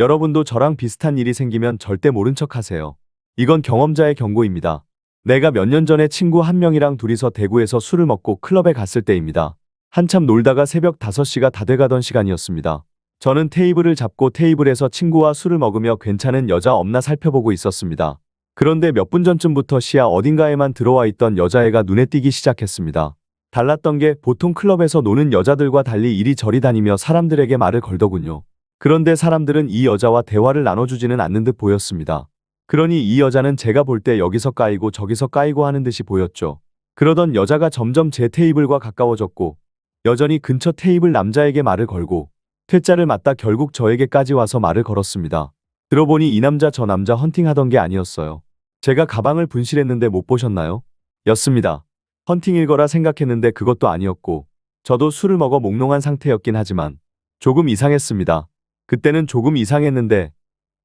여러분도 저랑 비슷한 일이 생기면 절대 모른 척 하세요. 이건 경험자의 경고입니다. 내가 몇 년 전에 친구 한 명이랑 둘이서 대구에서 술을 먹고 클럽에 갔을 때입니다. 한참 놀다가 새벽 5시가 다 돼가던 시간이었습니다. 저는 테이블을 잡고 테이블에서 친구와 술을 먹으며 괜찮은 여자 없나 살펴보고 있었습니다. 그런데 몇 분 전쯤부터 시야 어딘가에만 들어와 있던 여자애가 눈에 띄기 시작했습니다. 달랐던 게 보통 클럽에서 노는 여자들과 달리 이리저리 다니며 사람들에게 말을 걸더군요. 그런데 사람들은 이 여자와 대화를 나눠주지는 않는 듯 보였습니다. 그러니 이 여자는 제가 볼 때 여기서 까이고 저기서 까이고 하는 듯이 보였죠. 그러던 여자가 점점 제 테이블과 가까워졌고 여전히 근처 테이블 남자에게 말을 걸고 퇴짜를 맞다 결국 저에게까지 와서 말을 걸었습니다. 들어보니 이 남자 저 남자 헌팅하던 게 아니었어요. 제가 가방을 분실했는데 못 보셨나요? 였습니다. 헌팅일 거라 생각했는데 그것도 아니었고 저도 술을 먹어 몽롱한 상태였긴 하지만 조금 이상했습니다. 그때는 조금 이상했는데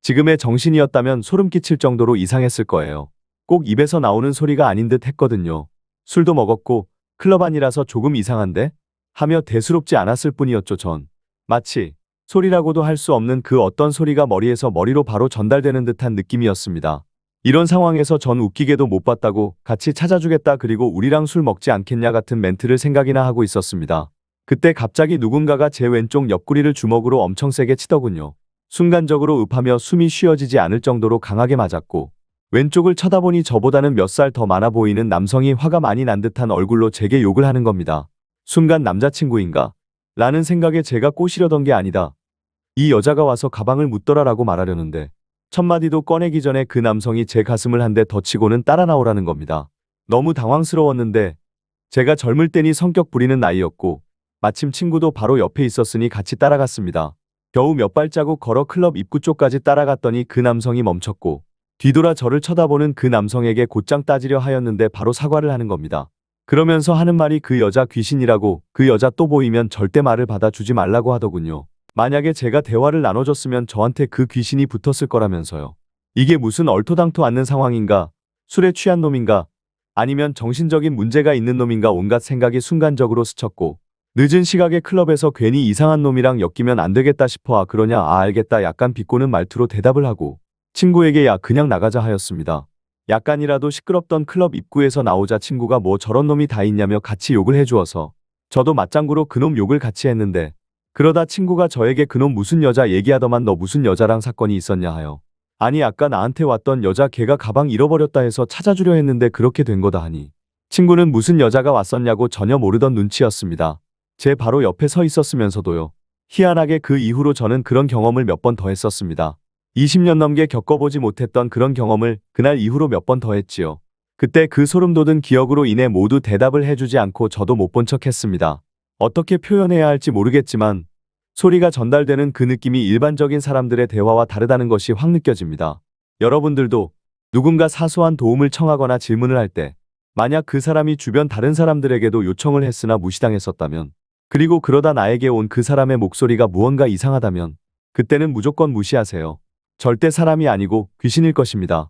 지금의 정신이었다면 소름 끼칠 정도로 이상했을 거예요. 꼭 입에서 나오는 소리가 아닌 듯 했거든요. 술도 먹었고 클럽 아니라서 조금 이상한데? 하며 대수롭지 않았을 뿐이었죠 전. 마치 소리라고도 할 수 없는 그 어떤 소리가 머리에서 머리로 바로 전달되는 듯한 느낌이었습니다. 이런 상황에서 전 웃기게도 못 봤다고 같이 찾아주겠다 그리고 우리랑 술 먹지 않겠냐 같은 멘트를 생각이나 하고 있었습니다. 그때 갑자기 누군가가 제 왼쪽 옆구리를 주먹으로 엄청 세게 치더군요. 순간적으로 읍하며 숨이 쉬어지지 않을 정도로 강하게 맞았고 왼쪽을 쳐다보니 저보다는 몇 살 더 많아 보이는 남성이 화가 많이 난 듯한 얼굴로 제게 욕을 하는 겁니다. 순간 남자친구인가? 라는 생각에 제가 꼬시려던 게 아니다. 이 여자가 와서 가방을 묻더라라고 말하려는데 첫마디도 꺼내기 전에 그 남성이 제 가슴을 한 대 더 치고는 따라 나오라는 겁니다. 너무 당황스러웠는데 제가 젊을 때니 성격 부리는 나이였고 마침 친구도 바로 옆에 있었으니 같이 따라갔습니다. 겨우 몇 발자국 걸어 클럽 입구 쪽까지 따라갔더니 그 남성이 멈췄고 뒤돌아 저를 쳐다보는 그 남성에게 곧장 따지려 하였는데 바로 사과를 하는 겁니다. 그러면서 하는 말이 그 여자 귀신이라고 그 여자 또 보이면 절대 말을 받아주지 말라고 하더군요. 만약에 제가 대화를 나눠줬으면 저한테 그 귀신이 붙었을 거라면서요. 이게 무슨 얼토당토 않는 상황인가? 술에 취한 놈인가? 아니면 정신적인 문제가 있는 놈인가 온갖 생각이 순간적으로 스쳤고 늦은 시각에 클럽에서 괜히 이상한 놈이랑 엮이면 안 되겠다 싶어 아 그러냐 아 알겠다 약간 비꼬는 말투로 대답을 하고 친구에게 야 그냥 나가자 하였습니다. 약간이라도 시끄럽던 클럽 입구에서 나오자 친구가 뭐 저런 놈이 다 있냐며 같이 욕을 해주어서 저도 맞장구로 그놈 욕을 같이 했는데 그러다 친구가 저에게 그놈 무슨 여자 얘기하더만 너 무슨 여자랑 사건이 있었냐 하여 아니 아까 나한테 왔던 여자 걔가 가방 잃어버렸다 해서 찾아주려 했는데 그렇게 된 거다 하니 친구는 무슨 여자가 왔었냐고 전혀 모르던 눈치였습니다. 제 바로 옆에 서 있었으면서도요. 희한하게 그 이후로 저는 그런 경험을 몇 번 더 했었습니다. 20년 넘게 겪어보지 못했던 그런 경험을 그날 이후로 몇 번 더 했지요. 그때 그 소름 돋은 기억으로 인해 모두 대답을 해주지 않고 저도 못 본 척 했습니다. 어떻게 표현해야 할지 모르겠지만 소리가 전달되는 그 느낌이 일반적인 사람들의 대화와 다르다는 것이 확 느껴집니다. 여러분들도 누군가 사소한 도움을 청하거나 질문을 할 때 만약 그 사람이 주변 다른 사람들에게도 요청을 했으나 무시당했었다면 그리고 그러다 나에게 온 그 사람의 목소리가 무언가 이상하다면 그때는 무조건 무시하세요. 절대 사람이 아니고 귀신일 것입니다.